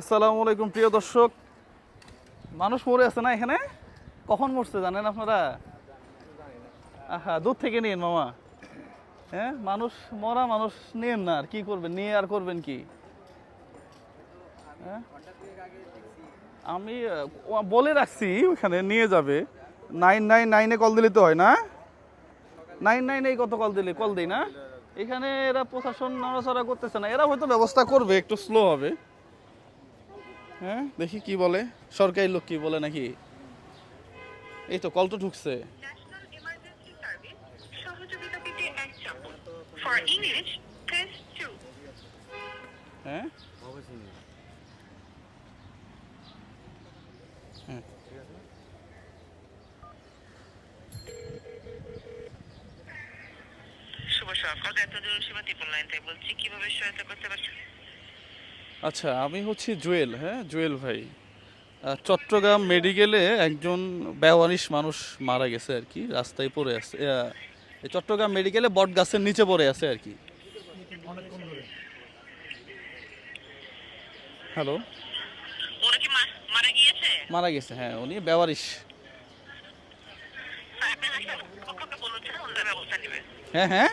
আসসালামু আলাইকুম, প্রিয় দর্শক। মানুষ মরে আছে না এখানে? কখন মরছে জানেন আপনারা? আহা, দূর থেকে নিন মামা। হ্যাঁ মানুষ মরা মানুষ নেন না, আর কি করবেন? নিয়ে আর করবেন কি? হ্যাঁ? আমি বলে রাখছি, ওখানে নিয়ে যাবে। নাইন নাইন নাইনে কল দিলে তো হয় না? নাইন নাইন এই কত কল দিলে? কল দিই না? এখানে এরা প্রশাসন নড়াচড়া করতেছে না। এরা হয়তো ব্যবস্থা করবে, একটু স্লো হবে। হ্যাঁ? দেখি কি বলে। সরকারি লোক কি বলে নাকি? এই তো কল তো ঢুকছে। হ্যাঁ? হ্যাঁ। শুভ সকাল জাতীয় সীমা ত্রিপুল লাইন থেকে বলছি কীভাবে সহায়তা করতে পারছি? আচ্ছা আমি হচ্ছি জুয়েল হ্যাঁ? জুয়েল ভাই। চট্টগ্রাম মেডিকেলে একজন বেওয়ারিশ মানুষ মারা গেছে আর কি রাস্তায় পড়ে আছে। এই চট্টগ্রাম মেডিকেলে বট গাছের নিচে পড়ে আছে আর কি। হ্যালো? মারা গেছে হ্যাঁ উনি ব্যবস্থা নেবে। হ্যাঁ হ্যাঁ?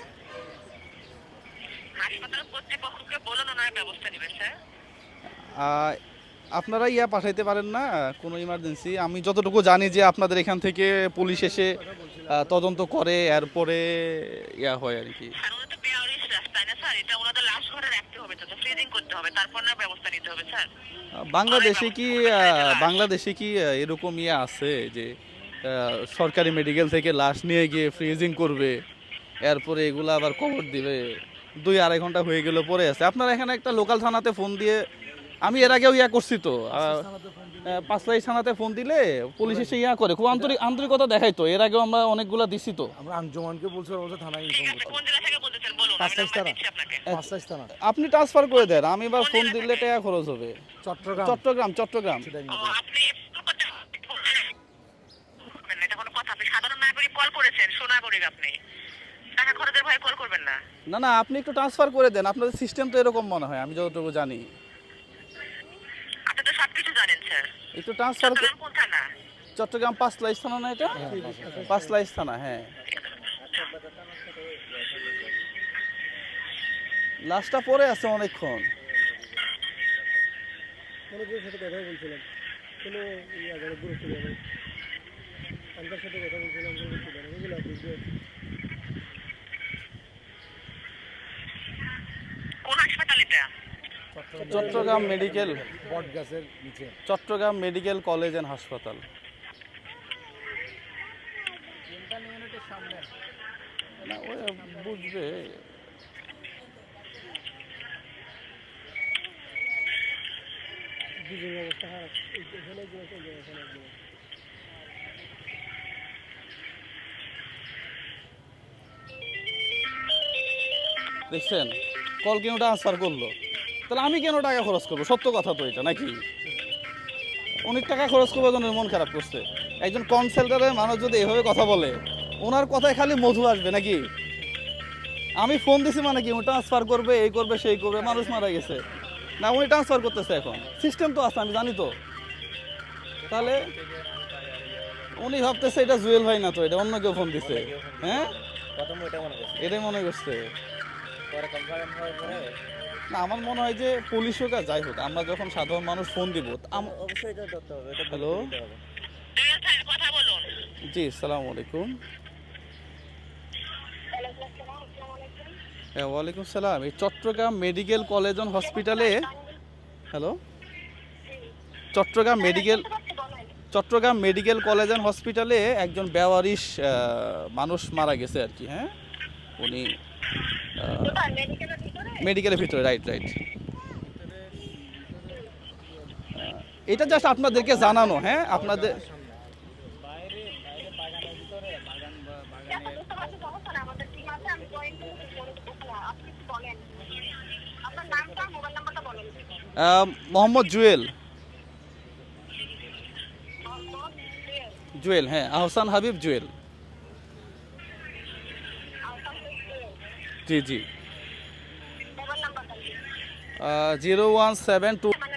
হাসপাতাল কর্তৃপক্ষকে বলুন ওনারা ব্যবস্থা নেবে স্যার। আপনারা ইয়া পাঠাইতে পারেন না কোনো ইমার্জেন্সি আমি যতটুকু জানি যে আপনাদের এখান থেকে পুলিশ এসে তদন্ত করে এরপরে ইয়া হয় আর কি। বাংলাদেশে কি বাংলাদেশে কি এরকম ইয়ে আছে যে সরকারি মেডিকেল থেকে লাশ নিয়ে গিয়ে ফ্রিজিং করবে এরপরে এগুলো আবার কবর দিবে দুই আড়াই ঘণ্টা হয়ে গেল পরে আছে। আপনারা এখানে একটা লোকাল থানাতে ফোন দিয়ে আমি এর আগেও ইয়া করছি তো পাঁচলাই থানাতে ফোন দিলে পুলিশ এসে ইয়া করে খুব আন্তরিক আন্তরিকতা দেখাই তো এর আগেও আমরা অনেকগুলা দিছি তো। আমরা আঞ্জুমানকে বলছি ওরা থানায় ইনফর্ম করতে। আপনি ট্রান্সফার করে দেন আমি এবার ফোন দিলে টাকা খরচ হবে। চট্টগ্রাম। চট্টগ্রাম চট্টগ্রাম। সেটাই ও, নিয়ে। আপনি করবেন না, এটা কোনো কথা আপনি সাধারণ নাগরিক কল করেছেন সোনাগরিক আপনি। টাকা খরচের ভয়ে কল করবেন না। না না আপনি একটু ট্রান্সফার করে দেন আপনাদের সিস্টেম তো এরকম মনে হয় আমি যতটুকু জানি আপনি তো সবকিছু জানেন স্যার একটু ট্রান্সফার চট্টগ্রাম কোন থানা? পাঁচ লাইস না এটা? পাঁচ লাইস থানা। হ্যাঁ। লাশটা পড়ে আছে অনেকক্ষণ। সাথে কথা বলছিলাম কোনো ইয়া হাসপাতাল চট্টগ্রাম মেডিকেল বট গাছের নিচে। চট্টগ্রাম মেডিকেল কলেজ অ্যান্ড হাসপাতাল। না, ওরা বুঝবে। দেখছেন কল কেন ট্রান্সফার করল। তাহলে আমি কেন টাকা খরচ করব? সত্য কথা তো এটা নাকি? অনেক টাকা খরচ করব জন্য মন খারাপ করছে। একজন কনসাল্টারের মানুষ যদি এভাবে কথা বলে ওনার কথায় খালি মধু আসবে নাকি? আমি ফোন দিছি মানে কি উনি ট্রান্সফার করবে এই করবে সেই করবে মানুষ মারা গেছে। না উনি ট্রান্সফার করতেছে এখন। সিস্টেম তো আছে আমি জানি তো। তাহলে উনি ভাবতেছে এটা জুয়েল ভাই না তো এটা অন্য কেউ ফোন দিছে। হ্যাঁ? এটাই মনে করছে। না আমার মনে হয় যে পুলিশ হোক আর যাই হোক আমরা যখন সাধারণ মানুষ ফোন দিব আম- অবশ্যই এটা ধরতে হবে এটা হ্যালো জি সালাম আলাইকুম। হ্যাঁ ওয়ালাইকুম সালাম। এই চট্টগ্রাম মেডিকেল কলেজ অ্যান্ড হসপিটালে hello Chittagong medical Chittagong medical college and হসপিটালে একজন বেওয়ারিশ মানুষ মারা গেছে আর কি হ্যাঁ? উনি মেডিকেলের ভিতরে রাইট রাইট এটা জাস্ট আপনাদেরকে জানানো হ্যাঁ? আপনাদের মোহাম্মদ জুয়েল। জুয়েল হ্যাঁ আহসান হাবিব জুয়েল। জি জি। জিরো ওয়ান সেভেন টু মানে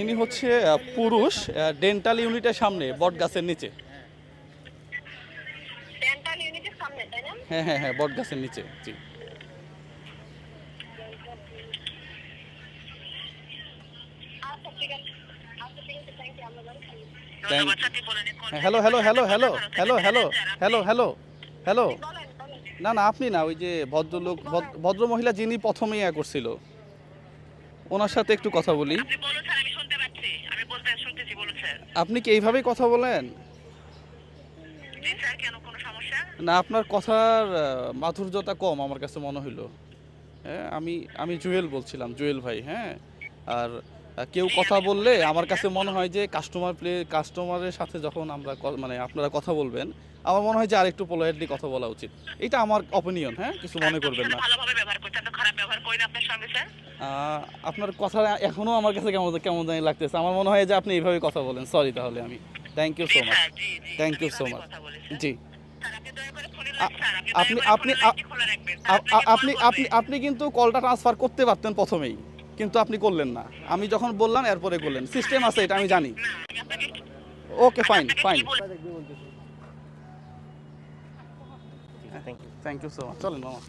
ইনি হচ্ছে পুরুষ ডেন্টাল ইউনিটের সামনে বট গাছের নিচে। ডেন্টাল ইউনিটের সামনে তাই না? হ্যাঁ হ্যাঁ হ্যাঁ বট গাছের নিচে জি। আচ্ছা আচ্ছা হ্যাঁ hello hello hello hello hello hello hello hello hello. না না আপনি না ওই যে ভদ্রলোক ভদ- ভদ্রমহিলা যিনি প্রথমে ইয়া করছিল ওনার সাথে একটু কথা বলি। আপনি কি এইভাবেই কথা বলেন? না আপনার কথার মাধুর্যতা কম আমার কাছে মনে হইল। হ্যাঁ আমি আমি জুয়েল বলছিলাম জুয়েল ভাই হ্যাঁ। আর কেউ কথা বললে আমার কাছে মনে হয় যে কাস্টমার প্লে কাস্টমারের সাথে যখন আমরা মানে আপনারা কথা বলবেন আমার মনে হয় যে আরেকটু পোলাইটলি কথা বলা উচিত। এটা আমার অপিনিয়ন হ্যাঁ? কিছু মনে করবেন না। আপনার কথা এখনও আমার কাছে কেমন কেমন জানি লাগতেছে। আমার মনে হয় যে আপনি এইভাবে কথা বলেন। সরি তাহলে আমি। Thank you so much thank you so much জি। আপনি আপনি আপনি আপনি আপনি কিন্তু কলটা ট্রান্সফার করতে পারতেন প্রথমেই। কিন্তু আপনি করলেন না। আমি যখন বললাম এরপরে করলেন। সিস্টেম আছে এটা আমি জানি। Okay fine fine thank you thank you so much চলেন মামা।